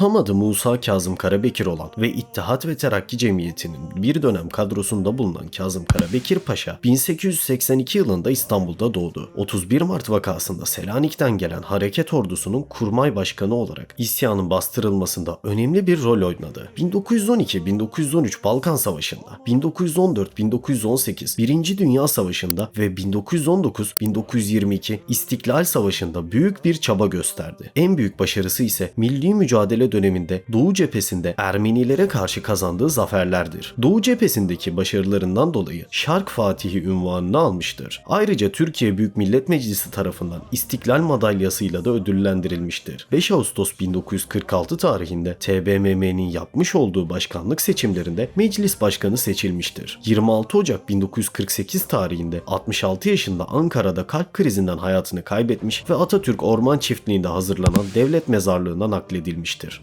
Tam adı Musa Kazım Karabekir olan ve İttihat ve Terakki Cemiyeti'nin bir dönem kadrosunda bulunan Kazım Karabekir Paşa 1882 yılında İstanbul'da doğdu. 31 Mart vakasında Selanik'ten gelen hareket ordusunun kurmay başkanı olarak isyanın bastırılmasında önemli bir rol oynadı. 1912-1913 Balkan Savaşı'nda, 1914-1918 Birinci Dünya Savaşı'nda ve 1919-1922 İstiklal Savaşı'nda büyük bir çaba gösterdi. En büyük başarısı ise milli mücadele döneminde Doğu cephesinde Ermenilere karşı kazandığı zaferlerdir. Doğu cephesindeki başarılarından dolayı Şark Fatihi unvanını almıştır. Ayrıca Türkiye Büyük Millet Meclisi tarafından İstiklal Madalyası'yla da ödüllendirilmiştir. 5 Ağustos 1946 tarihinde TBMM'nin yapmış olduğu başkanlık seçimlerinde meclis başkanı seçilmiştir. 26 Ocak 1948 tarihinde 66 yaşında Ankara'da kalp krizinden hayatını kaybetmiş ve Atatürk Orman Çiftliği'nde hazırlanan devlet mezarlığına nakledilmiştir.